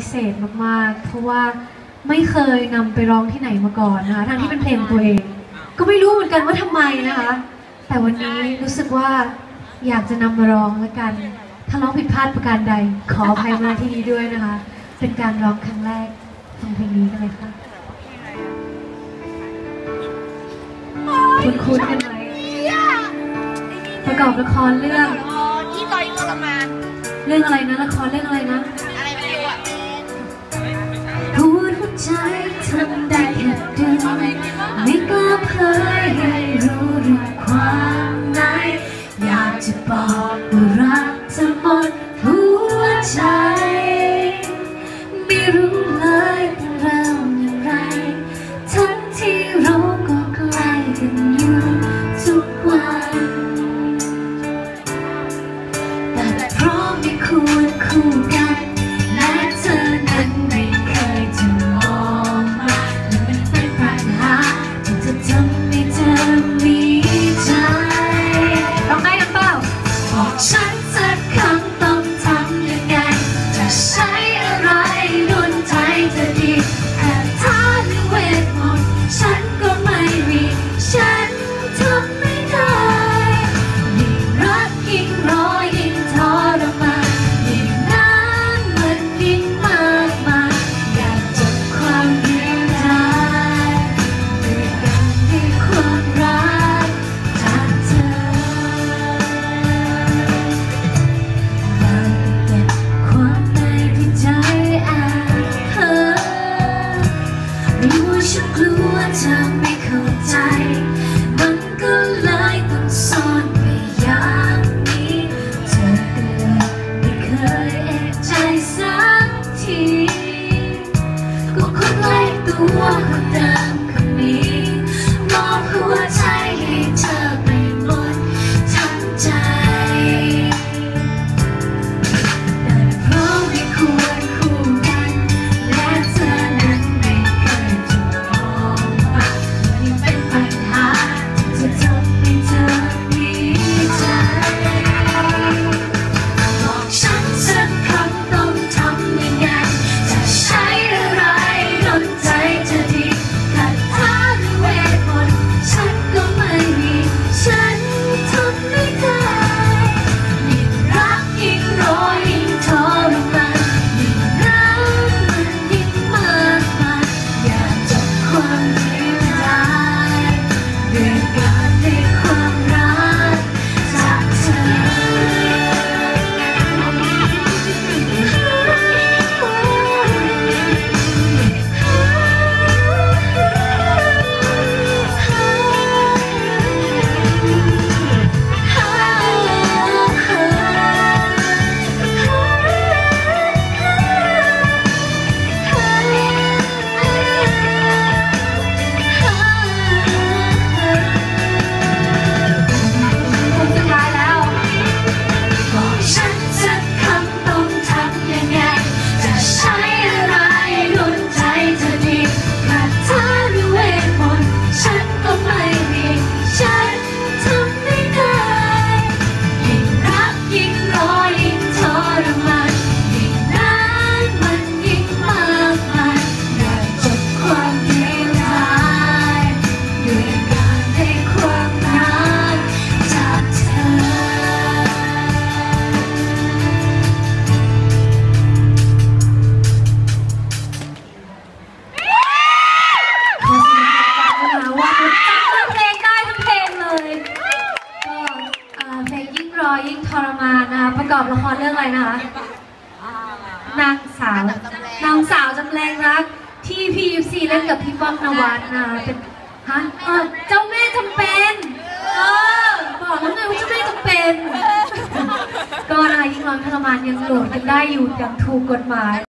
พิเศษมากๆ เพราะว่าไม่เคยนำไปร้องที่ไหนมาก่อนนะคะทั้งที่เป็นเพลงตัวเอง ก็ไม่รู้เหมือนกันว่าทำไมนะคะ แต่วันนี้รู้สึกว่าอยากจะนำมาร้องแล้วกัน ถ้าร้องผิดพลาดประการใด ขออภัยมาที่นี้ด้วยนะคะ เป็นการร้องครั้งแรกของเพลงนี้กันเลยค่ะคุณคุ้นๆกันไหมประกอบละครเรื่องอ๋อที่ต่อยทรมานเรื่องอะไรนะละครเรื่องอะไรนะ ทำได้แค่ดึงไม่กล้าเผยให้รู้เรื่องความในอยากจะบอกว่ารักเธอหมดหัวใจ อบละครเรื่องอะไรนะคะนางสาวนางสาวจำแรงรัก ที่พี่ยิปซีเล่นกับพี่ป้อมนวัดนะคะเป็นฮะเออเจ้าแม่จำเป็นเออบอกแล้วไงว่าเจ้าแม่จำเป็น ก็นะคะยิ่งรอยิ่งทรมานยังโหลดกันได้อยู่อย่างถูกกฎหมาย